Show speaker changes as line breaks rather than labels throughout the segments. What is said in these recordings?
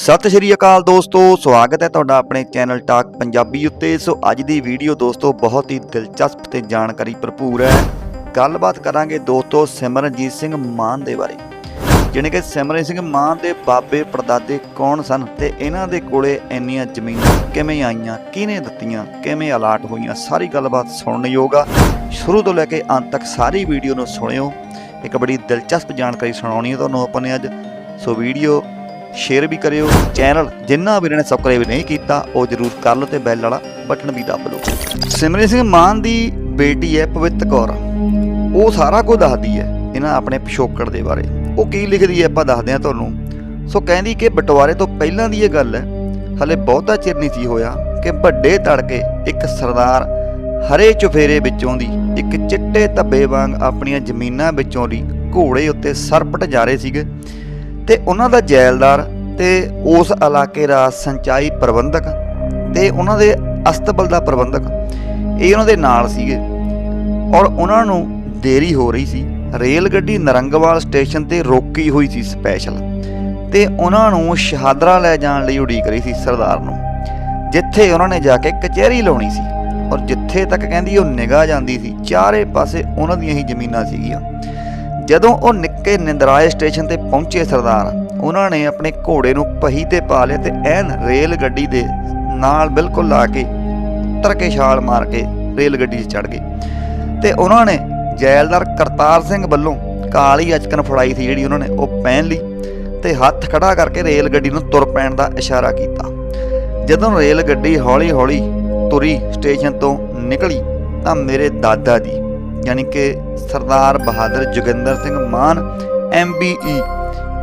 ਸਤਿ ਸ਼੍ਰੀ ਅਕਾਲ ਦੋਸਤੋ, ਸਵਾਗਤ ਹੈ ਤੁਹਾਡਾ ਆਪਣੇ ਚੈਨਲ ਟਾਕ ਪੰਜਾਬੀ ਉੱਤੇ। ਸੋ ਅੱਜ ਦੀ ਵੀਡੀਓ ਦੋਸਤੋ, ਬਹੁਤ ਹੀ ਦਿਲਚਸਪ ਤੇ ਜਾਣਕਾਰੀ ਭਰਪੂਰ ਹੈ। ਗੱਲਬਾਤ ਕਰਾਂਗੇ ਦੋਸਤੋ ਸਿਮਰਨਜੀਤ ਸਿੰਘ ਮਾਨ ਦੇ ਬਾਰੇ। ਜਿਹਨੇ ਕਿ ਸਿਮਰਨ ਸਿੰਘ ਮਾਨ ਦੇ ਬਾਬੇ ਪੜਦਾਦੇ ਕੌਣ ਸਨ ਤੇ ਇਹਨਾਂ ਦੇ ਕੋਲੇ ਇੰਨੀਆਂ ਜ਼ਮੀਨਾਂ ਕਿਵੇਂ ਆਈਆਂ, ਕਿਹਨੇ ਦਿੱਤੀਆਂ, ਕਿਵੇਂ ਅਲਾਟ ਹੋਈਆਂ, ਸਾਰੀ ਗੱਲਬਾਤ ਸੁਣਨ ਯੋਗ ਆ। ਸ਼ੁਰੂ ਤੋਂ ਲੈ ਕੇ ਅੰਤ ਤੱਕ ਸਾਰੀ ਵੀਡੀਓ ਨੂੰ ਸੁਣਿਓ। ਇੱਕ ਬੜੀ ਦਿਲਚਸਪ ਜਾਣਕਾਰੀ ਸੁਣਾਉਣੀ ਹੈ ਤੁਹਾਨੂੰ ਆਪਾਂ ਨੇ ਅੱਜ। ਸੋ ਵੀਡੀਓ ਸ਼ੇਅਰ ਵੀ ਕਰਿਓ। ਚੈਨਲ ਜਿੰਨਾ ਵੀਰਾਂ ਨੇ ਸਬਸਕ੍ਰਾਈਬ ਨਹੀਂ ਕੀਤਾ, ਉਹ ਜਰੂਰ ਕਰ ਲਓ ਤੇ ਬੈਲ ਵਾਲਾ ਬਟਨ ਵੀ ਦੱਬ ਲਓ। ਸਿਮਰਨ ਸਿੰਘ ਮਾਨ ਦੀ ਬੇਟੀ ਹੈ ਪਵਿੱਤ ਕੌਰ। ਉਹ ਸਾਰਾ ਕੁਝ ਦੱਸਦੀ ਹੈ ਇਹਨਾਂ ਆਪਣੇ ਪਿਛੋਕੜ ਦੇ ਬਾਰੇ। ਉਹ ਕੀ ਲਿਖਦੀ ਹੈ ਆਪਾਂ ਦੱਸਦੇ ਹਾਂ ਤੁਹਾਨੂੰ। ਸੋ ਕਹਿੰਦੀ ਕਿ ਬਟਵਾਰੇ ਤੋਂ ਪਹਿਲਾਂ ਦੀ ਇਹ ਗੱਲ ਹੈ, ਹਲੇ ਬਹੁਤਾ ਚਿਰ ਨਹੀਂ ਸੀ ਹੋਇਆ ਕਿ ਵੱਡੇ ਤੜਕੇ ਇੱਕ ਸਰਦਾਰ ਹਰੇ ਚੁਫੇਰੇ ਵਿੱਚੋਂ ਦੀ ਇੱਕ ਚਿੱਟੇ ਧੱਬੇ ਵਾਂਗ ਆਪਣੀਆਂ ਜ਼ਮੀਨਾਂ ਵਿੱਚੋਂ ਦੀ ਘੋੜੇ ਉੱਤੇ ਸਰਪਟ ਜਾ ਰਹੇ ਸੀਗੇ। ਤੇ ਉਹਨਾਂ ਦਾ ਜੈਲਦਾਰ ਤੇ ਉਸ ਇਲਾਕੇ ਦਾ ਸਿੰਚਾਈ ਪ੍ਰਬੰਧਕ ਤੇ ਉਹਨਾਂ ਦੇ ਅਸਤਬਲ ਦਾ ਪ੍ਰਬੰਧਕ, ਇਹ ਉਹਨਾਂ ਦੇ ਨਾਲ ਸੀਗੇ। ਔਰ ਉਹਨਾਂ ਨੂੰ ਦੇਰੀ ਹੋ ਰਹੀ ਸੀ। ਰੇਲ ਗੱਡੀ ਨਰੰਗਵਾਲ ਸਟੇਸ਼ਨ ਤੇ ਰੋਕੀ ਹੋਈ ਸੀ ਸਪੈਸ਼ਲ ਤੇ ਉਹਨਾਂ ਨੂੰ ਸ਼ਹਾਦਰਾ ਲੈ ਜਾਣ ਲਈ ਉਡੀਕ ਰਹੀ ਸੀ ਸਰਦਾਰ ਨੂੰ, ਜਿੱਥੇ ਉਹਨਾਂ ਨੇ ਜਾ ਕੇ ਕਚਹਿਰੀ ਲਾਉਣੀ ਸੀ। ਔਰ ਜਿੱਥੇ ਤੱਕ ਕਹਿੰਦੀ ਉਹ ਨਿਗਾਹ ਜਾਂਦੀ ਸੀ, ਚਾਰੇ ਪਾਸੇ ਉਹਨਾਂ ਦੀਆਂ ਹੀ ਜ਼ਮੀਨਾਂ ਸੀਗੀਆਂ। ਜਦੋਂ ਉਹ ਨਿੱਕੇ ਨਿੰਦਰਾਏ ਸਟੇਸ਼ਨ ਤੇ ਪਹੁੰਚੇ ਸਰਦਾਰ, ਉਹਨਾਂ ਨੇ ਆਪਣੇ ਘੋੜੇ ਨੂੰ ਪਹੀ ਤੇ ਪਾ ਲਿਆ ਤੇ ਐਨ ਰੇਲ ਗੱਡੀ ਦੇ ਨਾਲ ਬਿਲਕੁਲ ਲਾ ਕੇ ਉੱਤਰ ਕੇ ਛਾਲ ਮਾਰ ਕੇ ਰੇਲ ਗੱਡੀ 'ਚ ਚੜ ਗਏ। ਤੇ ਉਹਨਾਂ ਨੇ ਜੈਲਦਾਰ ਕਰਤਾਰ ਸਿੰਘ ਵੱਲੋਂ ਕਾਲੀ ਅਚਕਨ ਫੜਾਈ ਸੀ ਜਿਹੜੀ ਉਹਨਾਂ ਨੇ ਉਹ ਪਹਿਨ ਲਈ ਤੇ ਹੱਥ ਖੜਾ ਕਰਕੇ ਰੇਲ ਗੱਡੀ ਨੂੰ ਤੁਰ ਪੈਣ ਦਾ ਇਸ਼ਾਰਾ ਕੀਤਾ। ਜਦੋਂ ਰੇਲ ਗੱਡੀ ਹੌਲੀ-ਹੌਲੀ ਤੁਰੀ ਸਟੇਸ਼ਨ ਤੋਂ ਨਿਕਲੀ ਤਾਂ ਮੇਰੇ ਦਾਦਾ ਜੀ ਯਾਨੀ ਕਿ ਸਰਦਾਰ ਬਹਾਦਰ ਜੋਗਿੰਦਰ ਸਿੰਘ ਮਾਨ ਐਮਬੀਈ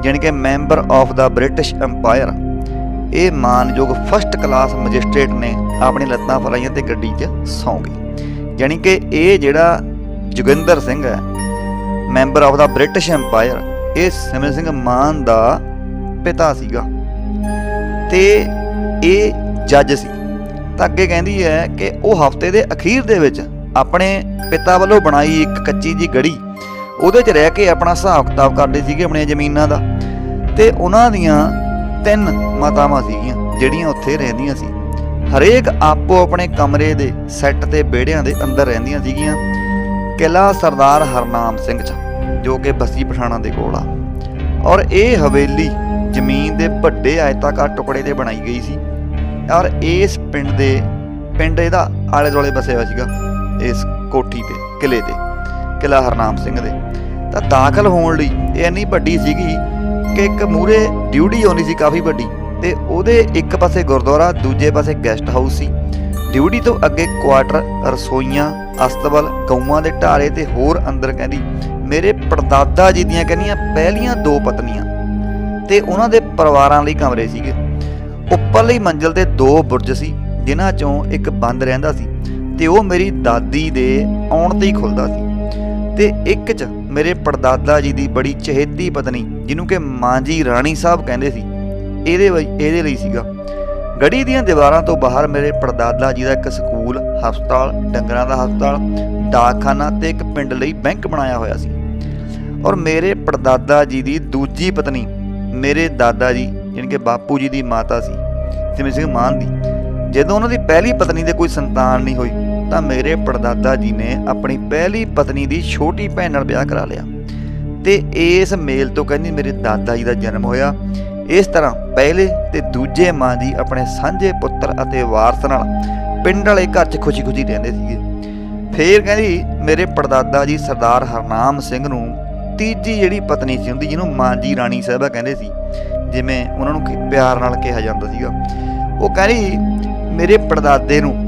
ਯਾਨੀ ਕਿ member of the British Empire. ਇਹ ਮਾਨਯੋਗ ਫਸਟ ਕਲਾਸ ਮੈਜਿਸਟ੍ਰੇਟ ਨੇ ਆਪਣੀ ਲੱਤਾਂ ਫਲਾਈਆਂ ਤੇ ਗੱਡੀ 'ਚ ਸੌਂ ਗਏ ਯਾਨੀ ਕਿ ਇਹ ਜਿਹੜਾ ਜੋਗਿੰਦਰ ਸਿੰਘ ਹੈ, member of the British Empire, ਇਹ ਸਿਮਰ ਸਿੰਘ ਮਾਨ ਦਾ ਪਿਤਾ ਸੀਗਾ। ਤੇ ਇਹ ਜੱਜ ਸੀ। ਤਾਂ ਅੱਗੇ ਕਹਿੰਦੀ ਹੈ ਕਿ ਉਹ ਹਫ਼ਤੇ ਦੇ ਅਖੀਰ ਦੇ ਵਿੱਚ ਆਪਣੇ ਪਿਤਾ ਵੱਲੋਂ ਬਣਾਈ ਇੱਕ ਕੱਚੀ ਜੀ ਗੜੀ, ਉਹਦੇ 'ਚ ਰਹਿ ਕੇ ਆਪਣਾ ਹਿਸਾਬ ਕਿਤਾਬ ਕਰਦੇ ਸੀਗੇ ਆਪਣੀਆਂ ਜ਼ਮੀਨਾਂ ਦਾ। ਤੇ ਉਹਨਾਂ ਦੀਆਂ ਤਿੰਨ ਮਾਤਾਵਾਂ ਸੀਗੀਆਂ, ਜਿਹੜੀਆਂ ਉੱਥੇ ਰਹਿੰਦੀਆਂ ਸੀ। ਹਰੇਕ ਆਪੋ ਆਪਣੇ ਕਮਰੇ ਦੇ ਸੈੱਟ ਤੇ ਵਿਹੜਿਆਂ ਦੇ ਅੰਦਰ ਰਹਿੰਦੀਆਂ ਸੀਗੀਆਂ। ਕਿਲਾ ਸਰਦਾਰ ਹਰਨਾਮ ਸਿੰਘ ਚ, ਜੋ ਕਿ ਬਸੀ ਪਠਾਣਾ ਦੇ ਕੋਲ ਆ। ਔਰ ਇਹ ਹਵੇਲੀ ਜ਼ਮੀਨ ਦੇ ਵੱਡੇ ਆਇਤਾਕਾਰ ਟੁਕੜੇ ਤੇ ਬਣਾਈ ਗਈ ਸੀ। ਔਰ ਇਸ ਪਿੰਡ ਦੇ, ਪਿੰਡ ਇਹਦਾ ਆਲੇ ਦੁਆਲੇ ਵਸਿਆ ਹੋਇਆ ਸੀਗਾ। ਇਸ ਕੋਠੀ ਤੇ ਕਿਲੇ ਤੇ ਕਿਲਾ ਹਰਨਾਮ ਸਿੰਘ ਦੇ। ਤਾਂ ਦਾਖਲ ਹੋਣ ਲਈ ਇਹ ਇੰਨੀ ਵੱਡੀ ਸੀਗੀ ਕਿ ਇੱਕ ਮੂਰੇ ਡਿਊਟੀ ਆਉਂਦੀ ਸੀ ਕਾਫੀ ਵੱਡੀ ਤੇ ਉਹਦੇ ਇੱਕ ਪਾਸੇ ਗੁਰਦੁਆਰਾ, ਦੂਜੇ ਪਾਸੇ ਗੈਸਟ ਹਾਊਸ ਸੀ। ਡਿਊਟੀ ਤੋਂ ਅੱਗੇ ਕੁਆਟਰ ਰਸੋਈਆਂ, ਅਸਤਬਲ, ਗਊਆਂ ਦੇ ਢਾਰੇ ਤੇ ਹੋਰ ਅੰਦਰ ਕਹਿੰਦੀ, ਮੇਰੇ ਪੜਦਾਦਾ ਜੀ ਦੀਆਂ ਕਹਿੰਦੀਆਂ ਪਹਿਲੀਆਂ ਦੋ ਪਤਨੀਆਂ। ਤੇ ਉਹਨਾਂ ਦੇ ਪਰਿਵਾਰਾਂ ਲਈ ਕਮਰੇ ਸੀਗੇ। ਉੱਪਰਲੀ ਮੰਜ਼ਲ ਤੇ ਦੋ ਬੁਰਜ ਸੀ, ਜਿਨ੍ਹਾਂ ਚੋਂ ਇੱਕ ਬੰਦ ਰਹਿੰਦਾ ਸੀ। ਤੇ ਉਹ ਮੇਰੀ ਦਾਦੀ ਦੇ ਆਉਣ ਤੇ ਹੀ ਖੁੱਲਦਾ ਸੀ। ਤੇ ਇੱਕ ਚ ਮੇਰੇ ਪੜਦਾਦਾ ਜੀ ਦੀ ਬੜੀ ਚਹੇਤੀ ਪਤਨੀ, ਜਿਹਨੂੰ ਕਿ ਮਾਂਜੀ ਰਾਣੀ ਸਾਹਿਬ ਕਹਿੰਦੇ ਸੀ, ਇਹਦੇ ਲਈ ਇਹਦੇ ਲਈ ਸੀਗਾ। ਗੜੀ ਦੀਆਂ ਦੀਵਾਰਾਂ ਤੋਂ ਬਾਹਰ ਮੇਰੇ ਪੜਦਾਦਾ ਜੀ ਦਾ ਇੱਕ ਸਕੂਲ, ਹਸਪਤਾਲ, ਡੰਗਰਾਂ ਦਾ ਹਸਪਤਾਲ, ਡਾਕਖਾਨਾ ਤੇ ਇੱਕ ਪਿੰਡ ਲਈ ਬੈਂਕ ਬਣਾਇਆ ਹੋਇਆ ਸੀ। ਔਰ ਮੇਰੇ ਪੜਦਾਦਾ ਜੀ ਦੀ ਦੂਜੀ ਪਤਨੀ, ਮੇਰੇ ਦਾਦਾ ਜੀ ਯਾਨੀ ਕਿ ਬਾਪੂ ਜੀ ਦੀ ਮਾਤਾ ਸੀ ਸਿਮਰਨ ਸਿੰਘ ਮਾਨ ਦੀ। ਜਦੋਂ ਉਹਨਾਂ ਦੀ ਪਹਿਲੀ ਪਤਨੀ ਦੇ ਕੋਈ ਸੰਤਾਨ ਨਹੀਂ ਹੋਈ ਤਾਂ ਮੇਰੇ ਪੜਦਾਦਾ ਜੀ ਨੇ ਆਪਣੀ ਪਹਿਲੀ ਪਤਨੀ ਦੀ ਛੋਟੀ ਭੈਣ ਨਾਲ ਵਿਆਹ ਕਰਾ ਲਿਆ। ਤੇ ਇਸ ਮੇਲ ਤੋਂ ਕਹਿੰਦੀ ਮੇਰੇ ਦਾਦਾ ਜੀ ਦਾ ਜਨਮ ਹੋਇਆ। ਇਸ ਤਰ੍ਹਾਂ ਪਹਿਲੇ ਤੇ ਦੂਜੇ ਮਾਂ ਜੀ ਆਪਣੇ ਸਾਂਝੇ ਪੁੱਤਰ ਅਤੇ ਵਾਰਸ ਨਾਲ ਪਿੰਡ ਵਾਲੇ ਘਰ 'ਚ ਖੁਸ਼ੀ-ਖੁਸ਼ੀ ਰਹਿੰਦੇ ਸੀਗੇ। ਫੇਰ ਕਹਿੰਦੀ ਮੇਰੇ ਪੜਦਾਦਾ ਜੀ ਸਰਦਾਰ ਹਰਨਾਮ ਸਿੰਘ ਨੂੰ ਤੀਜੀ ਜਿਹੜੀ ਪਤਨੀ ਸੀ ਹੁੰਦੀ ਜਿਹਨੂੰ ਮਾਂ ਜੀ ਰਾਣੀ ਸਾਹਿਬਾ ਕਹਿੰਦੇ ਸੀ, ਜਿਵੇਂ ਉਹਨਾਂ ਨੂੰ ਪਿਆਰ ਨਾਲ ਕਿਹਾ ਜਾਂਦਾ ਸੀਗਾ। ਉਹ ਕਹਿੰਦੀ ਮੇਰੇ ਪੜਦਾਦੇ ਨੂੰ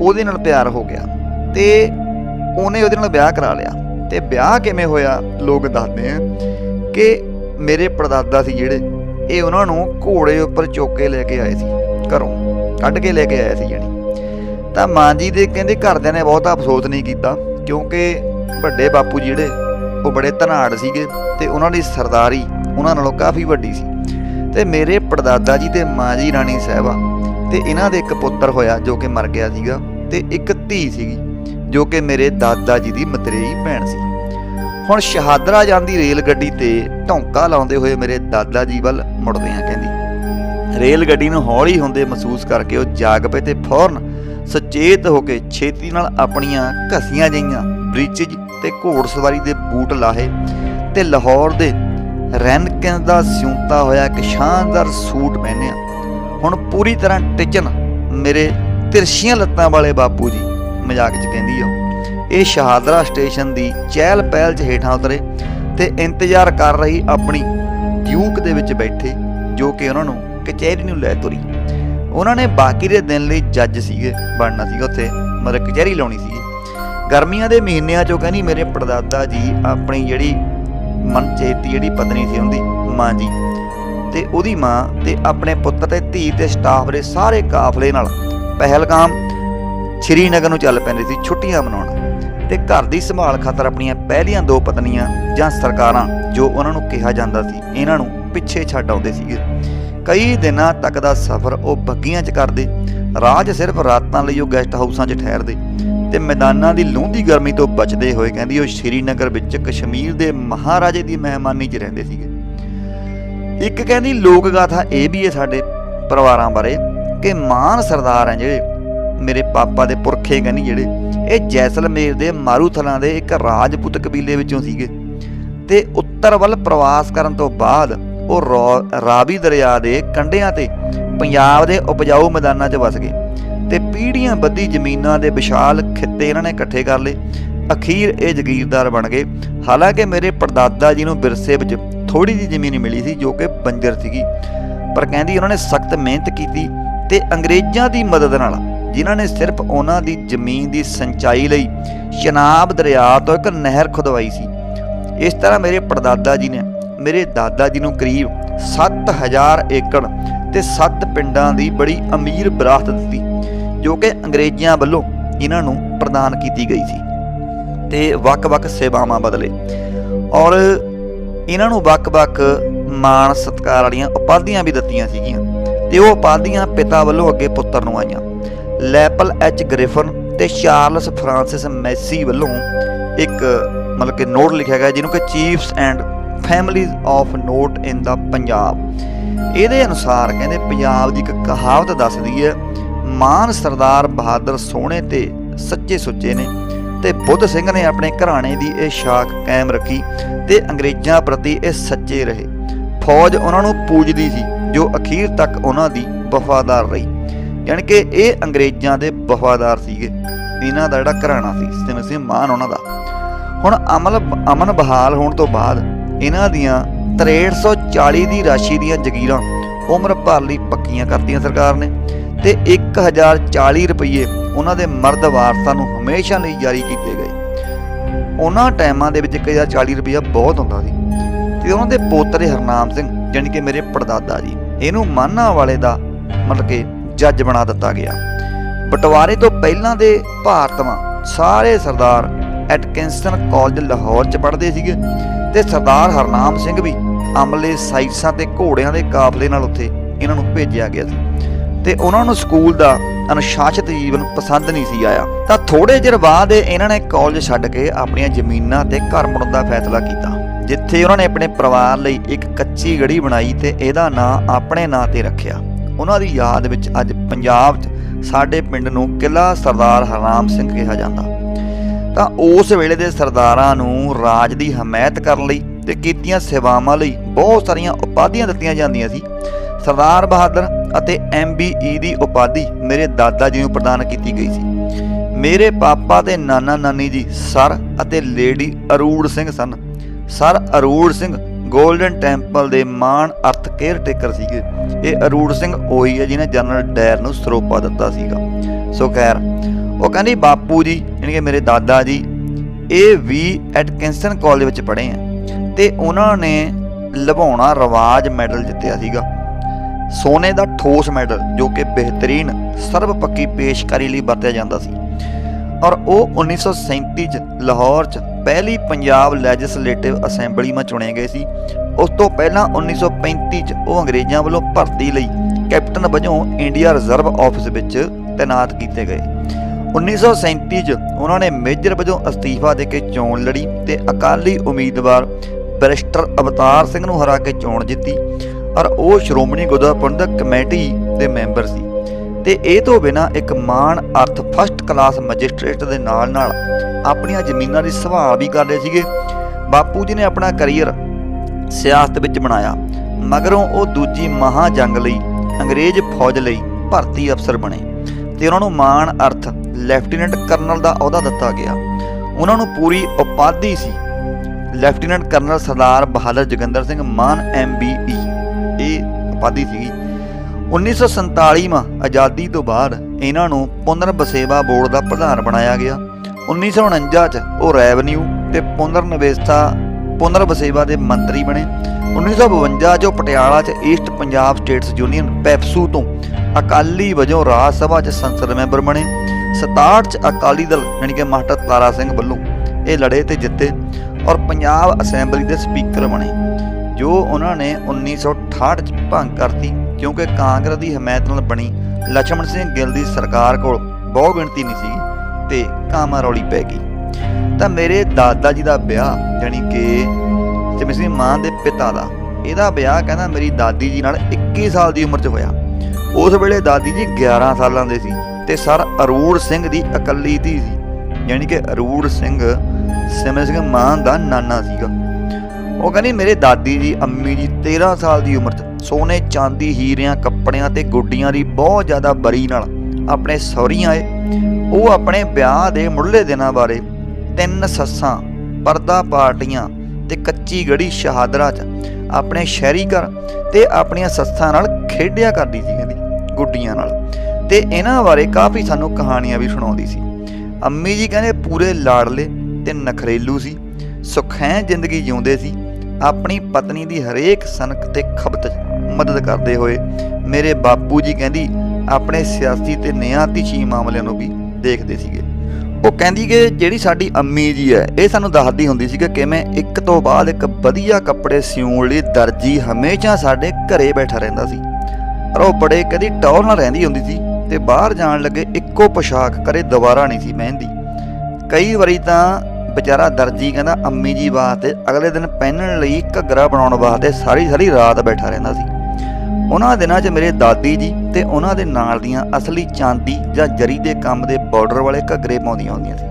ਉਹਦੇ ਨਾਲ ਪਿਆਰ ਹੋ ਗਿਆ ਤੇ ਉਹਨੇ ਉਹਦੇ ਨਾਲ ਵਿਆਹ ਕਰਾ ਲਿਆ। ਤੇ ਵਿਆਹ ਕਿਵੇਂ ਹੋਇਆ ਲੋਕ ਦੱਸਦੇ ਆ ਕਿ ਮੇਰੇ ਪੜਦਾਦਾ ਸੀ ਜਿਹੜੇ, ਇਹ ਉਹਨਾਂ ਨੂੰ ਘੋੜੇ ਉੱਪਰ ਚੁੱਕ ਕੇ ਲੈ ਕੇ ਆਏ ਸੀ, ਘਰੋਂ, ਕੱਢ ਕੇ ਲੈ ਕੇ ਆਏ ਸੀ ਜਾਣੀ। ਤਾਂ ਮਾਂ ਜੀ ਦੇ ਕਹਿੰਦੇ ਘਰਦਿਆਂ ਨੇ ਬਹੁਤਾ ਅਫਸੋਸ ਨਹੀਂ ਕੀਤਾ, ਕਿਉਂਕਿ ਵੱਡੇ ਬਾਪੂ ਜੀ ਜਿਹੜੇ, ਉਹ ਬੜੇ ਧਨਾੜ ਸੀਗੇ ਤੇ ਉਹਨਾਂ ਦੀ ਸਰਦਾਰੀ ਉਹਨਾਂ ਨਾਲੋਂ ਕਾਫੀ ਵੱਡੀ ਸੀ। ਤੇ ਮੇਰੇ ਪੜਦਾਦਾ ਜੀ ਤੇ ਮਾਂ ਜੀ ਰਾਣੀ ਸਾਹਿਬਾ ਤੇ ਇਹਨਾਂ ਦੇ ਇੱਕ ਪੁੱਤਰ ਹੋਇਆ ਜੋ ਕਿ ਮਰ ਗਿਆ ਸੀਗਾ ਤੇ ਇੱਕ ਧੀ ਸੀਗੀ, ਜੋ ਕਿ ਮੇਰੇ ਦਾਦਾ ਜੀ ਦੀ ਮਤਰੇਈ ਭੈਣ ਸੀ। ਹੁਣ ਸ਼ਹਾਦਰਾ ਜਾਂਦੀ ਰੇਲ ਗੱਡੀ ਤੇ ਢੌਂਕਾ ਲਾਉਂਦੇ ਹੋਏ ਮੇਰੇ ਦਾਦਾ ਜੀ ਵੱਲ ਮੁੜਦੇ ਆ ਕਹਿੰਦੀ ਰੇਲ ਗੱਡੀ ਨੂੰ ਹੌਲੀ ਹੁੰਦੇ ਮਹਿਸੂਸ ਕਰਕੇ ਉਹ ਜਾਗ ਪਏ ਤੇ ਫੌਰਨ ਸੁਚੇਤ ਹੋ ਕੇ ਛੇਤੀ ਨਾਲ ਆਪਣੀਆਂ ਘਸੀਆਂ ਜਈਆਂ ਬ੍ਰੀਚਜ ਤੇ ਘੋੜਸਵਾਰੀ ਦੇ ਬੂਟ ਲਾਹੇ ਤੇ ਲਾਹੌਰ ਦੇ ਰੈਨਕਿੰਸ ਦਾ ਸਿਉਂਤਾ ਹੋਇਆ ਇੱਕ ਸ਼ਾਨਦਾਰ ਸੂਟ ਪਹਿਨਿਆ। ਹੁਣ ਪੂਰੀ ਤਰ੍ਹਾਂ ਟਿਚਨ ਮੇਰੇ ਤਿਰਛੀਆਂ ਲੱਤਾਂ ਵਾਲੇ ਬਾਪੂ ਜੀ ਮਜ਼ਾਕ 'ਚ ਕਹਿੰਦੀ ਆ। ਇਹ ਸ਼ਹਾਦਰਾ ਸਟੇਸ਼ਨ ਦੀ ਚਹਿਲ ਪਹਿਲ 'ਚ ਹੇਠਾਂ ਉਤਰੇ ਤੇ ਇੰਤਜ਼ਾਰ ਕਰ ਰਹੀ ਆਪਣੀ ਡਿਊਕ ਦੇ ਵਿੱਚ ਬੈਠੇ ਜੋ ਕਿ ਉਹਨਾਂ ਨੂੰ ਕਚਹਿਰੀ ਨੂੰ ਲੈ ਤੁਰੀ। ਉਹਨਾਂ ਨੇ ਬਾਕੀ ਦੇ ਦਿਨ ਲਈ ਜੱਜ ਸੀਗੇ, ਬਣਨਾ ਸੀ ਉੱਥੇ, ਮਤਲਬ ਕਚਹਿਰੀ ਲਾਉਣੀ ਸੀ ਗਰਮੀਆਂ ਦੇ ਮਹੀਨਿਆਂ 'ਚੋਂ ਕਹਿੰਦੀ ਮੇਰੇ ਪੜਦਾਦਾ ਜੀ ਆਪਣੀ ਜਿਹੜੀ ਮਨਚੇਤੀ ਜਿਹੜੀ ਪਤਨੀ ਸੀ ਉਹਦੀ ਮਾਂ ਜੀ ਤੇ ਉਹਦੀ ਮਾਂ ਤੇ ਆਪਣੇ ਪੁੱਤ ਤੇ ਧੀ ਤੇ ਸਟਾਫ ਦੇ ਸਾਰੇ ਕਾਫਲੇ ਨਾਲ ਪਹਿਲਗਾਮ ਸ਼੍ਰੀਨਗਰ ਨੂੰ ਚੱਲ ਪੈਂਦੇ ਸੀ ਛੁੱਟੀਆਂ ਮਨਾਉਣ। ਤੇ ਘਰ ਦੀ ਸੰਭਾਲ ਖਾਤਰ ਆਪਣੀਆਂ ਪਹਿਲੀਆਂ ਦੋ ਪਤਨੀਆਂ ਜਾਂ ਸਰਕਾਰਾਂ, ਜੋ ਉਹਨਾਂ ਨੂੰ ਕਿਹਾ ਜਾਂਦਾ ਸੀ, ਇਹਨਾਂ ਨੂੰ ਪਿੱਛੇ ਛੱਡ ਆਉਂਦੇ ਸੀਗੇ। ਕਈ ਦਿਨਾਂ ਤੱਕ ਦਾ ਸਫ਼ਰ ਉਹ ਬੱਗੀਆਂ 'ਚ ਕਰਦੇ। ਰਾਜ ਸਿਰਫ ਰਾਤਾਂ ਲਈ ਉਹ ਗੈਸਟ ਹਾਊਸਾਂ 'ਚ ਠਹਿਰਦੇ। ਤੇ ਮੈਦਾਨਾਂ ਦੀ ਲੂੰਦੀ ਗਰਮੀ ਤੋਂ ਬਚਦੇ ਹੋਏ ਕਹਿੰਦੀ ਉਹ ਸ਼੍ਰੀਨਗਰ ਵਿੱਚ ਕਸ਼ਮੀਰ ਦੇ ਮਹਾਰਾਜੇ ਦੀ ਮਹਿਮਾਨੀ 'ਚ ਰਹਿੰਦੇ ਸੀਗੇ। ਇੱਕ ਕਹਿੰਦੀ ਲੋਕ ਗਾਥਾ ਇਹ ਵੀ ਹੈ ਸਾਡੇ ਪਰਿਵਾਰਾਂ ਬਾਰੇ ਕਿ ਮਾਨ ਸਰਦਾਰ ਹੈ ਜਿਹੜੇ ਮੇਰੇ ਪਾਪਾ ਦੇ ਪੁਰਖੇ ਕਹਿੰਦੀ ਜਿਹੜੇ, ਇਹ ਜੈਸਲਮੇਰ ਦੇ ਮਾਰੂਥਲਾਂ ਦੇ ਇੱਕ ਰਾਜਪੂਤ ਕਬੀਲੇ ਵਿੱਚੋਂ ਸੀਗੇ। ਤੇ ਉੱਤਰ ਵੱਲ ਪ੍ਰਵਾਸ ਕਰਨ ਤੋਂ ਬਾਅਦ ਉਹ ਰੋ- ਰਾਵੀ ਦਰਿਆ ਦੇ ਕੰਢਿਆਂ ਤੇ ਪੰਜਾਬ ਦੇ ਉਪਜਾਊ ਮੈਦਾਨਾਂ 'ਚ ਵਸ ਗਏ। ਤੇ ਪੀੜੀਆਂ ਬੱਧੀ ਜ਼ਮੀਨਾਂ ਦੇ ਵਿਸ਼ਾਲ ਖਿੱਤੇ ਇਹਨਾਂ ਨੇ ਇਕੱਠੇ ਕਰ ਲਏ। ਅਖੀਰ ਇਹ ਜ਼ਗੀਰਦਾਰ ਬਣ ਗਏ। ਹਾਲਾਂਕਿ ਮੇਰੇ ਪੜਦਾਦਾ ਜੀ ਨੂੰ ਵਿਰਸੇ ਵਿੱਚ ਥੋੜੀ ਜਿਹੀ ਜ਼ਮੀਨ ਮਿਲੀ ਸੀ ਜੋ ਕਿ ਬੰਜਰ ਸੀਗੀ। ਪਰ ਕਹਿੰਦੀ ਉਹਨਾਂ ਨੇ ਸਖਤ ਮਿਹਨਤ ਕੀਤੀ ਤੇ ਅੰਗਰੇਜ਼ਾਂ ਦੀ ਮਦਦ ਨਾਲ ਜਿਨ੍ਹਾਂ ਨੇ ਸਿਰਫ ਉਹਨਾਂ ਦੀ ਜ਼ਮੀਨ ਦੀ ਸਿੰਚਾਈ ਲਈ ਸ਼ਨਾਬ ਦਰਿਆ ਤੋਂ ਇੱਕ ਨਹਿਰ ਖੁਦਵਾਈ ਸੀ। ਇਸ ਤਰ੍ਹਾਂ ਮੇਰੇ ਪੜਦਾਦਾ ਜੀ ਨੇ, ਮੇਰੇ ਦਾਦਾ ਜੀ ਨੂੰ ਕਰੀਬ 7000 ਏਕੜ ਤੇ 7 ਪਿੰਡਾਂ ਦੀ ਬੜੀ ਅਮੀਰ ਵਿਰਾਸਤ ਦਿੱਤੀ, ਜੋ ਕਿ ਅੰਗਰੇਜ਼ਾਂ ਵੱਲੋਂ ਇਹਨਾਂ ਨੂੰ ਪ੍ਰਦਾਨ ਕੀਤੀ ਗਈ ਸੀ। ਤੇ ਵੱਖ-ਵੱਖ ਸੇਵਾਵਾਂ ਬਦਲੇ। ਔਰ ਇਹਨਾਂ ਨੂੰ ਵੱਖ-ਵੱਖ ਮਾਣ ਸਤਿਕਾਰ ਵਾਲੀਆਂ ਉਪਾਧੀਆਂ ਵੀ ਦਿੱਤੀਆਂ ਸੀਗੀਆਂ ਤੇ ਉਹ ਉਪਾਧੀਆਂ ਪਿਤਾ ਵੱਲੋਂ ਅੱਗੇ ਪੁੱਤਰ ਨੂੰ ਆਈਆਂ। ਲੈਪਲ ਐਚ ਗ੍ਰਿਫਨ ਤੇ ਚਾਰਲਸ ਫ੍ਰਾਂਸਿਸ ਮੈਸੀ ਵੱਲੋਂ ਇੱਕ ਮਤਲਬ ਕਿ ਨੋਟ ਲਿਖਿਆ ਗਿਆ ਜਿਹਨੂੰ ਕਿ chiefs and families of note in the Punjab. ਇਹਦੇ ਅਨੁਸਾਰ ਕਹਿੰਦੇ ਪੰਜਾਬ ਦੀ ਇੱਕ ਕਹਾਵਤ ਦੱਸਦੀ ਹੈ, ਮਾਨ ਸਰਦਾਰ ਬਹਾਦਰ ਸੋਹਣੇ ਤੇ ਸੱਚੇ ਸੁੱਚੇ ਨੇ। ਤੇ ਬੁੱਧ ਸਿੰਘ ਨੇ ਆਪਣੇ ਘਰਾਣੇ ਦੀ ਇਹ ਸ਼ਾਖ ਕਾਇਮ ਰੱਖੀ ਤੇ ਅੰਗਰੇਜ਼ਾਂ ਪ੍ਰਤੀ ਇਹ ਸੱਚੇ ਰਹੇ। ਫੌਜ ਉਹਨਾਂ ਨੂੰ ਪੂਜਦੀ ਸੀ, ਜੋ ਅਖੀਰ ਤੱਕ ਉਹਨਾਂ ਦੀ ਵਫਾਦਾਰ ਰਹੀ। ਯਾਨੀ ਕਿ ਇਹ ਅੰਗਰੇਜ਼ਾਂ ਦੇ ਵਫਾਦਾਰ ਸੀਗੇ। ਇਹਨਾਂ ਦਾ ਜਿਹੜਾ ਘਰਾਣਾ ਸੀ ਸਿਮਰ ਸਿੰਘ ਮਾਨ ਉਹਨਾਂ ਦਾ। ਹੁਣ ਅਮਲ, ਅਮਨ ਬਹਾਲ ਹੋਣ ਤੋਂ ਬਾਅਦ ਇਹਨਾਂ ਦੀਆਂ 6340 ਦੀ ਰਾਸ਼ੀ ਦੀਆਂ ਜ਼ਗੀਰਾਂ ਉਮਰ ਭਰ ਲਈ ਪੱਕੀਆਂ ਕਰਤੀਆਂ ਸਰਕਾਰ ਨੇ। ਤੇ 1040 ਰੁਪਏ ਉਹਨਾਂ ਦੇ ਮਰਦ ਵਾਰਸਾਂ ਨੂੰ ਹਮੇਸ਼ਾ ਲਈ ਜਾਰੀ ਕੀਤੇ ਗਏ। ਉਹਨਾਂ ਟਾਈਮਾਂ ਦੇ ਵਿੱਚ 1040 ਰੁਪਇਆ ਬਹੁਤ ਹੁੰਦਾ ਸੀ। ਤੇ ਉਹਨਾਂ ਦੇ ਪੋਤਰੇ ਹਰਨਾਮ ਸਿੰਘ, ਜਾਣੀ ਕਿ ਮੇਰੇ ਪੜਦਾਦਾ ਜੀ, ਇਹਨੂੰ ਮਾਨਾ ਵਾਲੇ ਦਾ ਮਤਲਬ ਕਿ ਜੱਜ ਬਣਾ ਦਿੱਤਾ ਗਿਆ। ਬਟਵਾਰੇ ਤੋਂ ਪਹਿਲਾਂ ਦੇ ਭਾਰਤਵਾਂ ਸਾਰੇ ਸਰਦਾਰ ਐਟਕਿੰਸਨ ਕਾਲਜ ਲਾਹੌਰ ਚ ਪੜ੍ਹਦੇ ਸੀਗੇ ਤੇ ਸਰਦਾਰ ਹਰਨਾਮ ਸਿੰਘ ਵੀ ਅਮਲੇ ਸਾਈਸਾਂ ਤੇ ਘੋੜਿਆਂ ਦੇ ਕਾਫਲੇ ਨਾਲ ਉੱਥੇ ਇਹਨਾਂ ਨੂੰ ਭੇਜਿਆ ਗਿਆ ਸੀ। ਤੇ ਉਹਨਾਂ ਨੂੰ ਸਕੂਲ ਦਾ ਅਨੁਸ਼ਾਸਿਤ ਜੀਵਨ ਪਸੰਦ ਨਹੀਂ ਸੀ ਆਇਆ। ਤਾਂ ਥੋੜੇ ਚਿਰ ਬਾਅਦ ਇਹਨਾਂ ਨੇ ਕਾਲਜ ਛੱਡ ਕੇ ਆਪਣੀਆਂ ਜ਼ਮੀਨਾਂ ਤੇ ਘਰ ਮੁੜਨ ਦਾ ਫੈਸਲਾ ਕੀਤਾ, ਜਿੱਥੇ ਉਹਨਾਂ ਨੇ ਆਪਣੇ ਪਰਿਵਾਰ ਲਈ ਇੱਕ ਕੱਚੀ ਗੜੀ ਬਣਾਈ ਤੇ ਇਹਦਾ ਨਾਂ ਆਪਣੇ ਨਾਂ ਤੇ ਰੱਖਿਆ। ਉਹਨਾਂ ਦੀ ਯਾਦ ਵਿੱਚ ਅੱਜ ਪੰਜਾਬ 'ਚ ਸਾਡੇ ਪਿੰਡ ਨੂੰ ਕਿਲ੍ਹਾ ਸਰਦਾਰ ਹਰਨਾਮ ਸਿੰਘ ਕਿਹਾ ਜਾਂਦਾ। ਤਾਂ ਉਸ ਵੇਲੇ ਦੇ ਸਰਦਾਰਾਂ ਨੂੰ ਰਾਜ ਦੀ ਹਮਾਇਤ ਕਰਨ ਲਈ ਤੇ ਕੀਤੀਆਂ ਸੇਵਾਵਾਂ ਲਈ ਬਹੁਤ ਸਾਰੀਆਂ ਉਪਾਧੀਆਂ ਦਿੱਤੀਆਂ ਜਾਂਦੀਆਂ ਸੀ। ਸਰਦਾਰ ਬਹਾਦਰ ਅਤੇ ਐਮਬੀਈ ਦੀ ਉਪਾਧੀ ਮੇਰੇ ਦਾਦਾ ਜੀ ਨੂੰ ਪ੍ਰਦਾਨ ਕੀਤੀ ਗਈ ਸੀ। ਮੇਰੇ ਪਾਪਾ ਤੇ ਨਾਨਾ ਨਾਨੀ ਜੀ ਸਰ ਅਤੇ ਲੇਡੀ ਅਰੂੜ ਸਿੰਘ ਸਨ। Sir Arur Singh Golden Temple ਦੇ ਮਾਨ ਅਰਥ ਕੇਅਰ ਟੇਕਰ ਸੀਗੇ। ਇਹ ਅਰੂੜ ਸਿੰਘ ਉਹੀ ਹੈ ਜਿਹਨੇ ਜਨਰਲ ਡਾਇਰ ਨੂੰ ਸਰੋਪਾ ਦਿੱਤਾ ਸੀਗਾ। ਸੋ ਖੈਰ, ਉਹ ਕਹਿੰਦੀ, ਬਾਪੂ ਜੀ, ਯਾਨੀ ਕਿ ਮੇਰੇ ਦਾਦਾ ਜੀ, ਇਹ ਵੀ ਐਟਕਿੰਸਨ ਕਾਲਜ ਵਿੱਚ ਪੜ੍ਹੇ ਆ ਤੇ ਉਹਨਾਂ ਨੇ ਲਵਾਉਣਾ ਰਿਵਾਜ ਮੈਡਲ ਜਿੱਤਿਆ ਸੀਗਾ। ਸੋਨੇ ਦਾ ਠੋਸ ਮੈਡਲ ਜੋ ਕਿ ਬਿਹਤਰੀਨ ਸਰਬਪੱਕੀ ਪੇਸ਼ਕਾਰੀ ਲਈ ਵਰਤਿਆ ਜਾਂਦਾ ਸੀ। ਔਰ ਉਹ 1937 ਚ ਲਾਹੌਰ ਚ ਪਹਿਲੀ ਪੰਜਾਬ ਲੈਜਿਸਲੇਟਿਵ ਅਸੈਂਬਲੀ ਮਾ ਚੁਣੇ ਗਏ ਸੀ। ਉਸ ਤੋਂ ਪਹਿਲਾਂ 1935 ਚ ਉਹ ਅੰਗਰੇਜ਼ਾਂ ਵੱਲੋਂ ਭਰਤੀ ਲਈ ਕੈਪਟਨ ਵਜੋਂ ਇੰਡੀਆ ਰਿਜ਼ਰਵ ਆਫਿਸ ਵਿੱਚ ਤਾਇਨਾਤ ਕੀਤੇ ਗਏ। 1937 ਚ ਉਹਨਾਂ ਨੇ ਮੇਜਰ ਵਜੋਂ ਅਸਤੀਫਾ ਦੇ ਕੇ ਚੋਣ ਲੜੀ ਤੇ ਅਕਾਲੀ ਉਮੀਦਵਾਰ ਬੈਰਿਸਟਰ ਅਵਤਾਰ ਸਿੰਘ ਨੂੰ ਹਰਾ ਕੇ ਚੋਣ ਜਿੱਤੀ। ਔਰ ਉਹ ਸ਼੍ਰੋਮਣੀ ਗੁਰਦੁਆਰਾ ਪ੍ਰਬੰਧਕ ਕਮੇਟੀ ਦੇ ਮੈਂਬਰ ਸੀ। ਤੇ ਇਹ ਤੋਂ ਬਿਨਾ ਇੱਕ ਮਾਣ ਅਰਥ ਫਸਟ ਕਲਾਸ ਮੈਜਿਸਟ੍ਰੇਟ ਦੇ ਨਾਲ ਨਾਲ ਆਪਣੀਆਂ ਜ਼ਮੀਨਾਂ ਦੀ ਸੰਭਾਲ ਵੀ ਕਰਦੇ ਸੀਗੇ। ਬਾਪੂ ਜੀ ਨੇ ਆਪਣਾ ਕੈਰੀਅਰ ਸਿਆਸਤ ਵਿੱਚ ਬਣਾਇਆ, ਮਗਰੋਂ ਉਹ ਦੂਜੀ ਮਹਾ ਜੰਗ ਲਈ, ਅੰਗਰੇਜ਼ ਫੌਜ ਲਈ ਭਰਤੀ ਅਫਸਰ ਬਣੇ ਤੇ ਉਹਨਾਂ ਨੂੰ ਮਾਣ ਅਰਥ ਲੈਫਟੀਨੈਂਟ ਕਰਨਲ ਦਾ ਅਹੁਦਾ ਦਿੱਤਾ ਗਿਆ। ਉਹਨਾਂ ਨੂੰ ਪੂਰੀ ਉਪਾਧੀ ਸੀ। Lieutenant colonel Sardar Bahadur Joginder Singh Mann MBE ਇਹ ਉਪਾਧੀ ਸੀਗੀ। 1947 ਮਾ ਆਜ਼ਾਦੀ ਤੋਂ ਬਾਅਦ ਇਹਨਾਂ ਨੂੰ ਪੁਨਰ ਬਸੇਵਾ ਬੋਰਡ ਦਾ ਪ੍ਰਧਾਨ ਬਣਾਇਆ ਗਿਆ। 1949 ਚ ਉਹ ਰੈਵਨਿਊ ਤੇ ਪੁਨਰ ਨਿਵੇਸ਼ਤਾ ਪੁਨਰ ਬਸੇਵਾ ਦੇ ਮੰਤਰੀ ਬਣੇ। 1952 ਚ ਉਹ ਪਟਿਆਲਾ ਚ East Punjab States Union PEPSU ਤੋਂ ਅਕਾਲੀ ਵਜੋਂ ਰਾਜ ਸਭਾ ਚ ਸੰਸਦ ਮੈਂਬਰ ਬਣੇ। 67 ਚ ਅਕਾਲੀ ਦਲ ਯਾਨੀ ਕਿ ਮਾਸਟਰ ਤਾਰਾ ਸਿੰਘ ਵੱਲੋਂ ਇਹ ਲੜੇ ਤੇ ਜਿੱਤੇ ਔਰ ਪੰਜਾਬ ਅਸੈਂਬਲੀ ਦੇ ਸਪੀਕਰ ਬਣੇ। ਜੋ ਉਹਨਾਂ ਨੇ 1968 ਚ ਭੰਗ ਕਰਤੀ ਕਿਉਂਕਿ ਕਾਂਗਰਸ ਦੀ ਹਮਾਇਤ ਨਾਲ ਬਣੀ ਲਛਮਣ ਸਿੰਘ ਗਿੱਲ ਦੀ ਸਰਕਾਰ ਕੋਲ ਬਹੁ ਗਿਣਤੀ ਨਹੀਂ ਸੀ ਤੇ ਕਾਮਾ ਰੌਲੀ ਪੈ ਗਈ। ਤਾਂ ਮੇਰੇ ਦਾਦਾ ਜੀ ਦਾ ਵਿਆਹ ਜਾਨੀ ਕਿ ਜਿਵੇਂ ਸੀ ਮਾਂ ਦੇ ਪਿਤਾ ਦਾ, ਇਹਦਾ ਵਿਆਹ ਕਹਿੰਦਾ ਮੇਰੀ ਦਾਦੀ ਜੀ ਨਾਲ 21 ਸਾਲ ਦੀ ਉਮਰ 'ਚ ਹੋਇਆ। ਉਸ ਵੇਲੇ ਦਾਦੀ ਜੀ 11 ਸਾਲਾਂ ਦੇ ਸੀ ਤੇ ਸਰ ਅਰੂੜ ਸਿੰਘ ਦੀ ਇਕੱਲੀ ਧੀ ਸੀ। ਯਾਨੀ ਕਿ ਅਰੂੜ ਸਿੰਘ, ਸਿਮਰ ਸਿੰਘ ਮਾਨ ਦਾ ਨਾਨਾ ਸੀਗਾ। ਉਹ ਕਹਿੰਦੀ ਮੇਰੇ ਦਾਦੀ ਜੀ, ਅੰਮੀ ਜੀ 13 ਸਾਲ ਦੀ ਉਮਰ 'ਚ ਸੋਨੇ, ਚਾਂਦੀ, ਹੀਰਿਆਂ, ਕੱਪੜਿਆਂ ਤੇ ਗੁੱਡੀਆਂ ਦੀ ਬਹੁਤ ਜ਼ਿਆਦਾ ਬਰੀ ਨਾਲ ਆਪਣੇ ਸਹੁਰੀਆਂ ਆਏ। ਉਹ ਆਪਣੇ ਵਿਆਹ ਦੇ ਮੁੱਢਲੇ ਦਿਨਾਂ ਬਾਰੇ ਤਿੰਨ ਸੱਸਾਂ, ਪਰਦਾ ਪਾਰਟੀਆਂ ਤੇ ਕੱਚੀ ਗੜੀ ਸ਼ਹਾਦਰਾ 'ਚ ਆਪਣੇ ਸ਼ਹਿਰੀ ਘਰ ਤੇ ਆਪਣੀਆਂ ਸੱਸਾਂ ਨਾਲ ਖੇਡਿਆ ਕਰਦੀ ਸੀ ਕਹਿੰਦੀ, ਗੁੱਡੀਆਂ ਨਾਲ। ਤੇ ਇਹਨਾਂ ਬਾਰੇ ਕਾਫੀ ਸਾਨੂੰ ਕਹਾਣੀਆਂ ਵੀ ਸੁਣਾਉਂਦੀ ਸੀ। ਅੰਮੀ ਜੀ ਕਹਿੰਦੇ ਪੂਰੇ ਲਾੜਲੇ ਤੇ ਨਖਰੇਲੂ ਸੀ, ਸੁਖੈਂ ਜ਼ਿੰਦਗੀ ਜਿਉਂਦੇ ਸੀ। ਆਪਣੀ ਪਤਨੀ ਦੀ ਹਰੇਕ ਸਨਕ ਤੇ ਖਬਤ 'ਚ ਮਦਦ ਕਰਦੇ ਹੋਏ ਮੇਰੇ ਬਾਪੂ ਜੀ ਕਹਿੰਦੀ, ਆਪਣੇ ਸਿਆਸੀ ਤੇ ਨਿਆਤੀਸ਼ੀ ਮਾਮਲਿਆਂ ਨੂੰ ਵੀ ਦੇਖਦੇ ਸੀਗੇ। ਉਹ ਕਹਿੰਦੀ ਕਿ ਜਿਹੜੀ ਸਾਡੀ ਅੰਮੀ ਜੀ ਹੈ, ਇਹ ਸਾਨੂੰ ਦੱਸਦੀ ਹੁੰਦੀ ਸੀ ਕਿ ਕਿਵੇਂ ਇੱਕ ਤੋਂ ਬਾਅਦ ਇੱਕ ਵਧੀਆ ਕੱਪੜੇ ਸਿਉਣ ਲਈ ਦਰਜੀ ਹਮੇਸ਼ਾ ਸਾਡੇ ਘਰੇ ਬੈਠਾ ਰਹਿੰਦਾ ਸੀ। ਪਰ ਉਹ ਬੜੇ ਕਦੀ ਟੌਰ ਨਾਲ ਰਹਿੰਦੀ ਹੁੰਦੀ ਸੀ ਤੇ ਬਾਹਰ ਜਾਣ ਲੱਗੇ ਇੱਕੋ ਪੋਸ਼ਾਕ ਕਰੇ ਦੁਬਾਰਾ ਨਹੀਂ ਸੀ ਪਹਿਨਦੀ ਕਈ ਵਾਰੀ ਤਾਂ ਵਿਚਾਰਾ ਦਰਜੀ ਕਹਿੰਦਾ, ਅੰਮੀ ਜੀ ਵਾਸਤੇ ਅਗਲੇ ਦਿਨ ਪਹਿਨਣ ਲਈ ਘੱਗਰਾ ਬਣਾਉਣ ਵਾਸਤੇ ਸਾਰੀ ਸਾਰੀ ਰਾਤ ਬੈਠਾ ਰਹਿੰਦਾ ਸੀ। ਉਹਨਾਂ ਦਿਨਾਂ 'ਚ ਮੇਰੇ ਦਾਦੀ ਜੀ ਤੇ ਉਹਨਾਂ ਦੇ ਨਾਲ ਦੀਆਂ ਅਸਲੀ ਚਾਂਦੀ ਜਾਂ ਜਰੀ ਦੇ ਕੰਮ ਦੇ ਬਾਰਡਰ ਵਾਲੇ ਘੱਗਰੇ ਪਾਉਂਦੀਆਂ ਹੁੰਦੀਆਂ ਸੀ।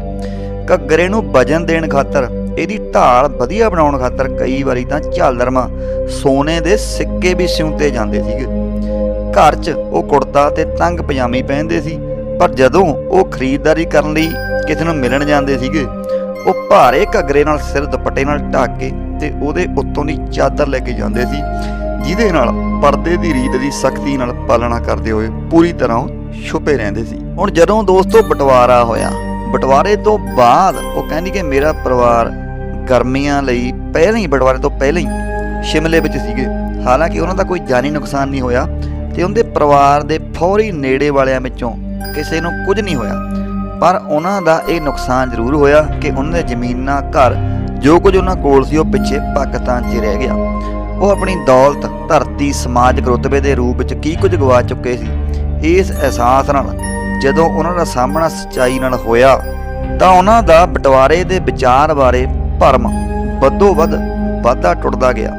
ਘੱਗਰੇ ਨੂੰ ਵਜਨ ਦੇਣ ਖਾਤਰ, ਇਹਦੀ ਢਾਲ ਵਧੀਆ ਬਣਾਉਣ ਖਾਤਰ ਕਈ ਵਾਰੀ ਤਾਂ ਝਾਲਰਮਾ ਸੋਨੇ ਦੇ ਸਿੱਕੇ ਵੀ ਸਿਉਂਤੇ ਜਾਂਦੇ ਸੀਗੇ। ਘਰ 'ਚ ਉਹ ਕੁੜਤਾ ਤੇ ਤੰਗ ਪਜਾਮੀ ਪਹਿਨਦੇ ਸੀ, ਪਰ ਜਦੋਂ ਉਹ ਖਰੀਦਦਾਰੀ ਕਰਨ ਲਈ ਕਿਸੇ ਨੂੰ ਮਿਲਣ ਜਾਂਦੇ ਸੀਗੇ ਉਹ ਭਾਰੇ ਘੱਗਰੇ ਨਾਲ ਸਿਰ ਦੁਪੱਟੇ ਨਾਲ ਢੱਕ ਕੇ ਤੇ ਉਹਦੇ ਉੱਤੋਂ ਦੀ ਚਾਦਰ ਲੈ ਕੇ ਜਾਂਦੇ ਸੀ, ਜਿਹਦੇ ਨਾਲ ਪਰਦੇ ਦੀ ਰੀਤ ਦੀ ਸਖਤੀ ਨਾਲ ਪਾਲਣਾ ਕਰਦੇ ਹੋਏ ਪੂਰੀ ਤਰ੍ਹਾਂ ਉਹ ਛੁਪੇ ਰਹਿੰਦੇ ਸੀ। ਹੁਣ ਜਦੋਂ ਦੋਸਤੋ ਬਟਵਾਰਾ ਹੋਇਆ, ਬਟਵਾਰੇ ਤੋਂ ਬਾਅਦ ਉਹ ਕਹਿੰਦੀ ਕਿ ਮੇਰਾ ਪਰਿਵਾਰ ਗਰਮੀਆਂ ਲਈ ਪਹਿਲਾਂ ਹੀ, ਬਟਵਾਰੇ ਤੋਂ ਪਹਿਲਾਂ ਹੀ ਸ਼ਿਮਲੇ ਵਿੱਚ ਸੀਗੇ। ਹਾਲਾਂਕਿ ਉਹਨਾਂ ਦਾ ਕੋਈ ਜਾਨੀ ਨੁਕਸਾਨ ਨਹੀਂ ਹੋਇਆ ਤੇ ਉਹਦੇ ਪਰਿਵਾਰ ਦੇ ਫੌਰੀ ਨੇੜੇ ਵਾਲਿਆਂ ਵਿੱਚੋਂ ਕਿਸੇ ਨੂੰ ਕੁਝ ਨਹੀਂ ਹੋਇਆ। ਪਰ ਉਹਨਾਂ ਦਾ ਇਹ ਨੁਕਸਾਨ ਜ਼ਰੂਰ ਹੋਇਆ ਕਿ ਉਹਨਾਂ ਦੇ ਜ਼ਮੀਨਾਂ ਘਰ ਜੋ ਕੁਝ ਉਹਨਾਂ ਕੋਲ ਸੀ ਉਹ ਪਿੱਛੇ ਪਾਕਿਸਤਾਨ 'ਚ ਰਹਿ ਗਿਆ। ਉਹ ਆਪਣੀ ਦੌਲਤ, ਧਰਤੀ ਸਮਾਜਿਕ ਰੁਤਬੇ ਦੇ ਰੂਪ ਵਿੱਚ ਕੀ ਕੁਝ ਗਵਾ ਚੁੱਕੇ ਸੀ, ਇਸ ਅਹਿਸਾਸ ਨਾਲ ਜਦੋਂ ਉਹਨਾਂ ਦਾ ਸਾਹਮਣਾ ਸੱਚਾਈ ਨਾਲ ਹੋਇਆ, ਤਾਂ ਉਹਨਾਂ ਦਾ ਬਟਵਾਰੇ ਦੇ ਵਿਚਾਰ ਬਾਰੇ ਭਰਮ ਵੱਧੋ ਵੱਧ ਵਾਧਾ ਟੁੱਟਦਾ ਗਿਆ।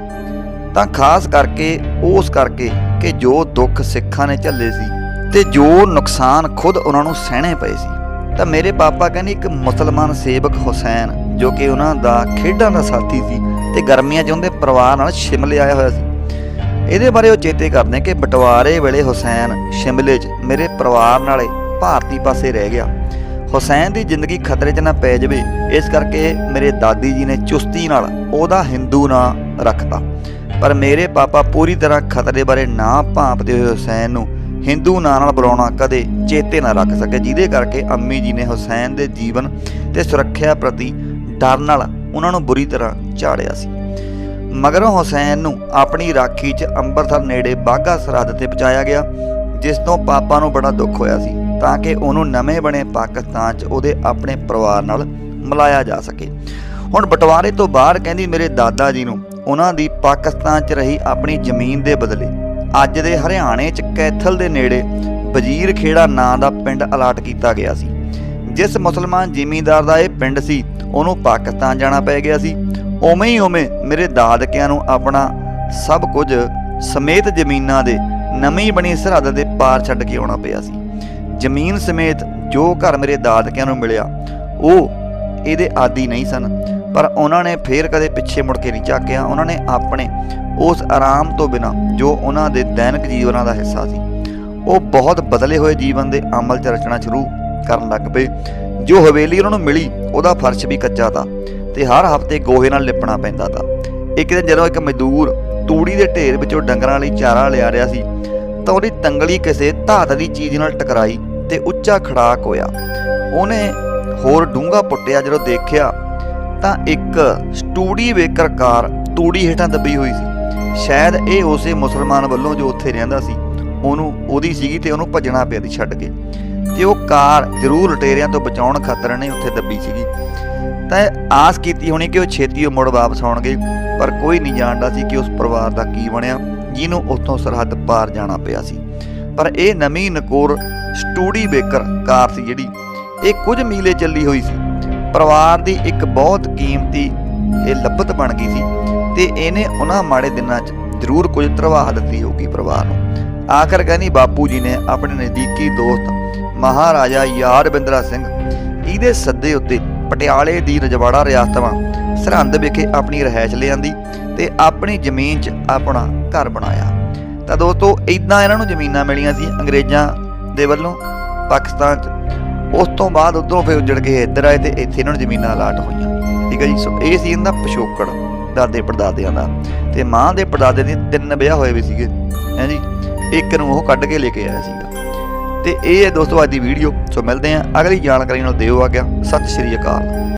ਤਾਂ ਖਾਸ ਕਰਕੇ ਉਸ ਕਰਕੇ ਕਿ ਜੋ ਦੁੱਖ ਸਿੱਖਾਂ ਨੇ ਝੱਲੇ ਸੀ ਤੇ ਜੋ ਨੁਕਸਾਨ ਖੁਦ ਉਹਨਾਂ ਨੂੰ ਸਹਿਣੇ ਪਏ ਸੀ। ਤਾਂ ਮੇਰੇ ਪਾਪਾ ਕਹਿੰਦੇ ਇੱਕ ਮੁਸਲਮਾਨ ਸੇਵਕ ਹੁਸੈਨ, ਜੋ ਕਿ ਉਹਨਾਂ ਦਾ ਖੇਡਾਂ ਦਾ ਸਾਥੀ ਸੀ ਤੇ ਗਰਮੀਆਂ 'ਚ ਉਹਦੇ ਪਰਿਵਾਰ ਨਾਲ ਸ਼ਿਮਲੇ ਆਇਆ ਹੋਇਆ ਸੀ। ਇਹਦੇ ਬਾਰੇ ਉਹ ਚੇਤੇ ਕਰਦੇ ਕਿ ਬਟਵਾਰੇ ਵੇਲੇ ਹੁਸੈਨ ਸ਼ਿਮਲੇ 'ਚ ਮੇਰੇ ਪਰਿਵਾਰ ਨਾਲੇ ਭਾਰਤੀ ਪਾਸੇ ਰਹਿ ਗਿਆ। ਹੁਸੈਨ ਦੀ ਜ਼ਿੰਦਗੀ ਖਤਰੇ 'ਚ ਨਾ ਪੈ ਜਾਵੇ, ਇਸ ਕਰਕੇ ਮੇਰੇ ਦਾਦੀ ਜੀ ਨੇ ਚੁਸਤੀ ਨਾਲ ਉਹਦਾ ਹਿੰਦੂ ਨਾਂ ਰੱਖਤਾ। ਪਰ ਮੇਰੇ ਪਾਪਾ ਪੂਰੀ ਤਰ੍ਹਾਂ ਖਤਰੇ ਬਾਰੇ ਨਾ ਭਾਂਪਦੇ ਹੋਏ ਹੁਸੈਨ ਨੂੰ ਹਿੰਦੂ ਨਾਂ ਨਾਲ ਬੁਲਾਉਣਾ ਕਦੇ ਚੇਤੇ ਨਾ ਰੱਖ ਸਕੇ, ਜਿਹਦੇ ਕਰਕੇ ਅੰਮੀ ਜੀ ਨੇ ਹੁਸੈਨ ਦੇ ਜੀਵਨ ਤੇ ਸੁਰੱਖਿਆ ਪ੍ਰਤੀ ਡਰ ਨਾਲ ਉਹਨਾਂ ਨੂੰ ਬੁਰੀ ਤਰ੍ਹਾਂ ਝਾੜਿਆ ਸੀ। ਮਗਰੋਂ ਹੁਸੈਨ ਨੂੰ ਆਪਣੀ ਰਾਖੀ 'ਚ ਅੰਮ੍ਰਿਤਸਰ ਨੇੜੇ ਬਾਘਾ ਸਰਹੱਦ ਤੇ ਪਹੁੰਚਾਇਆ ਗਿਆ, ਜਿਸ ਤੋਂ ਪਾਪਾ ਨੂੰ ਬੜਾ ਦੁੱਖ ਹੋਇਆ ਸੀ, ਤਾਂ ਕਿ ਉਹਨੂੰ ਨਵੇਂ ਬਣੇ ਪਾਕਿਸਤਾਨ 'ਚ ਉਹਦੇ ਆਪਣੇ ਪਰਿਵਾਰ ਨਾਲ ਮਿਲਾਇਆ ਜਾ ਸਕੇ। ਹੁਣ ਬਟਵਾਰੇ ਤੋਂ ਬਾਹਰ ਕਹਿੰਦੀ, ਮੇਰੇ ਦਾਦਾ ਜੀ ਨੂੰ ਉਹਨਾਂ ਦੀ ਪਾਕਿਸਤਾਨ 'ਚ ਰਹੀ ਆਪਣੀ ਜ਼ਮੀਨ ਦੇ ਬਦਲੇ ਅੱਜ ਦੇ ਹਰਿਆਣੇ 'ਚ ਕੈਥਲ ਦੇ ਨੇੜੇ ਵਜ਼ੀਰ ਖੇੜਾ ਨਾਂ ਦਾ ਪਿੰਡ ਅਲਾਟ ਕੀਤਾ ਗਿਆ ਸੀ। ਜਿਸ ਮੁਸਲਮਾਨ ਜ਼ਿਮੀਂਦਾਰ ਦਾ ਇਹ ਪਿੰਡ ਸੀ, ਉਹਨੂੰ ਪਾਕਿਸਤਾਨ ਜਾਣਾ ਪੈ ਗਿਆ ਸੀ। ਉਵੇਂ ਹੀ ਉਵੇਂ ਮੇਰੇ ਦਾਦਕਿਆਂ ਨੂੰ ਆਪਣਾ ਸਭ ਕੁਝ ਸਮੇਤ ਜ਼ਮੀਨਾਂ ਦੇ ਨਵੀਂ ਬਣੀ ਸਰਹੱਦ ਦੇ ਪਾਰ ਛੱਡ ਕੇ ਆਉਣਾ ਪਿਆ ਸੀ। ਜ਼ਮੀਨ ਸਮੇਤ ਜੋ ਘਰ ਮੇਰੇ ਦਾਦਕਿਆਂ ਨੂੰ ਮਿਲਿਆ, ਉਹ ਇਹਦੇ ਆਦੀ ਨਹੀਂ ਸਨ। ਪਰ ਉਹਨਾਂ ਨੇ ਫੇਰ ਕਦੇ ਪਿੱਛੇ ਮੁੜ ਕੇ ਨਹੀਂ ਝਾਕਿਆ। ਉਹਨਾਂ ਨੇ ਆਪਣੇ ਉਸ ਆਰਾਮ ਤੋਂ ਬਿਨਾ ਜੋ ਉਹਨਾਂ ਦੇ ਦੈਨਿਕ ਜੀਵਨਾਂ ਦਾ ਹਿੱਸਾ ਸੀ, ਉਹ ਬਹੁਤ ਬਦਲੇ ਹੋਏ ਜੀਵਨ ਦੇ ਅਮਲ 'ਚ ਰਚਣਾ ਸ਼ੁਰੂ ਕਰਨ ਲੱਗ ਪਏ। ਜੋ ਹਵੇਲੀ ਉਹਨਾਂ ਨੂੰ ਮਿਲੀ, ਉਹਦਾ ਫਰਸ਼ ਵੀ ਕੱਚਾ ਤਾ ਤੇ ਹਰ ਹਫ਼ਤੇ ਗੋਹੇ ਨਾਲ ਲਿਪਣਾ ਪੈਂਦਾ ਤਾ। ਇੱਕ ਦਿਨ ਜਦੋਂ ਇੱਕ ਮਜ਼ਦੂਰ ਤੂੜੀ ਦੇ ਢੇਰ ਵਿੱਚੋਂ ਡੰਗਰਾਂ ਲਈ ਚਾਰਾ ਲਿਆ ਰਿਹਾ ਸੀ, ਤਾਂ ਉਹਦੀ ਤੰਗਲੀ ਕਿਸੇ ਧਾਤ ਦੀ ਚੀਜ਼ ਨਾਲ ਟਕਰਾਈ ਤੇ ਉੱਚਾ ਖੜਾਕ ਹੋਇਆ। ਉਹਨੇ ਹੋਰ ਡੂੰਘਾ ਪੁੱਟਿਆ ਜਦੋਂ ਦੇਖਿਆ ਤਾਂ ਇੱਕ ਸਟੂਡੀ ਵੇਕਰ ਕਾਰ ਤੂੜੀ ਹੇਠਾਂ ਦੱਬੀ ਹੋਈ ਸੀ। ਸ਼ਾਇਦ ਇਹ ਉਸੇ ਮੁਸਲਮਾਨ ਵੱਲੋਂ ਜੋ ਉੱਥੇ ਰਹਿੰਦਾ ਸੀ, ਉਹਨੂੰ ਉਹਦੀ ਸੀਗੀ ਤੇ ਉਹਨੂੰ ਭੱਜਣਾ ਪਿਆ ਸੀ ਛੱਡ ਕੇ। ਤੇ ਉਹ ਕਾਰ ਜ਼ਰੂਰ ਲਟੇਰਿਆਂ ਤੋਂ ਬਚਾਉਣ ਖਾਤਰ ਨੇ ਉੱਥੇ ਦੱਬੀ ਸੀਗੀ। ਤਾਂ ਇਹ ਆਸ ਕੀਤੀ ਹੋਣੀ ਕਿ ਉਹ ਛੇਤੀ ਉਹ ਮੁੜ ਵਾਪਸ ਆਉਣਗੇ, ਪਰ ਕੋਈ ਨਹੀਂ ਜਾਣਦਾ ਸੀ ਕਿ ਉਸ ਪਰਿਵਾਰ ਦਾ ਕੀ ਬਣਿਆ, ਜਿਹਨੂੰ ਉੱਥੋਂ ਸਰਹੱਦ ਪਾਰ ਜਾਣਾ ਪਿਆ ਸੀ। ਪਰ ਇਹ ਨਵੀਂ ਨਕੋਰ ਸਟੂਡੀ ਬੇਕਰ ਕਾਰ ਸੀ ਜਿਹੜੀ ਇਹ ਕੁਝ ਮੀਲੇ ਚੱਲੀ ਹੋਈ ਸੀ। ਪਰਿਵਾਰ ਦੀ ਇੱਕ ਬਹੁਤ ਕੀਮਤੀ ਇਹ ਲੱਭਤ ਬਣ ਗਈ ਸੀ ਤੇ ਇਹਨੇ ਉਹਨਾਂ ਮਾੜੇ ਦਿਨਾਂ 'ਚ ਜ਼ਰੂਰ ਕੁਝ ਤਰਵਾਹ ਦਿੱਤੀ ਹੋਗੀ ਪਰਿਵਾਰ ਨੂੰ। ਆਖਰ ਕਹਿੰਦੀ, ਬਾਪੂ ਜੀ ਨੇ ਆਪਣੇ ਨਜ਼ਦੀਕੀ ਦੋਸਤ ਮਹਾਰਾਜਾ ਯਾਰ ਬਿੰਦਰਾ ਸਿੰਘ ਇਹਦੇ ਸੱਦੇ ਉੱਤੇ ਪਟਿਆਲੇ ਦੀ ਰਜਵਾੜਾ ਰਿਆਸਤਾਂ ਸਰਹੰਦ ਵਿਖੇ ਆਪਣੀ ਰਹਿائش ਲਿਆਂਦੀ ਤੇ ਆਪਣੀ ਜ਼ਮੀਨ 'ਚ ਆਪਣਾ ਘਰ ਬਣਾਇਆ। ਤਾਂ ਦੋਸਤੋ ਇਦਾਂ ਇਹਨਾਂ ਨੂੰ ਜ਼ਮੀਨਾਂ ਮਿਲੀਆਂ ਸੀ ਅੰਗਰੇਜ਼ਾਂ ਦੇ ਵੱਲੋਂ, ਪਾਕਿਸਤਾਨ 'ਚ। ਉਸ ਤੋਂ ਬਾਅਦ ਉਧਰੋਂ ਫਿਰ ਉੱਜੜ ਕੇ ਇੱਧਰ ਆਏ ਤੇ ਇੱਥੇ ਇਹਨਾਂ ਨੂੰ ਜ਼ਮੀਨਾਂ ਅਲਾਟ ਹੋਈਆਂ। ਠੀਕ ਹੈ ਜੀ? ਸੋ ਇਹ ਸੀ ਇਹਨਾਂ ਦਾ ਪਿਛੋਕੜ ਦਾਦੇ ਪੜਦਾਦਿਆਂ ਦਾ। ਤੇ ਮਾਂ ਦੇ ਪੜਦਾਦੇ ਦੇ ਤਿੰਨ ਵਿਆਹ ਹੋਏ ਵੀ ਸੀਗੇ, ਹੈ ਜੀ? ਇੱਕ ਨੂੰ ਉਹ ਕੱਢ ਕੇ ਲੈ ਕੇ ਆਇਆ ਸੀਗਾ। ਤੇ ਇਹ ਹੈ ਦੋਸਤੋ ਅੱਜ ਦੀ ਵੀਡੀਓ ਸੋ ਮਿਲਦੇ ਆਂ ਅਗਲੀ ਜਾਣਕਾਰੀ ਨਾਲ ਦਿਓ ਆ ਗਿਆ ਸਤਿ ਸ਼੍ਰੀ ਅਕਾਲ।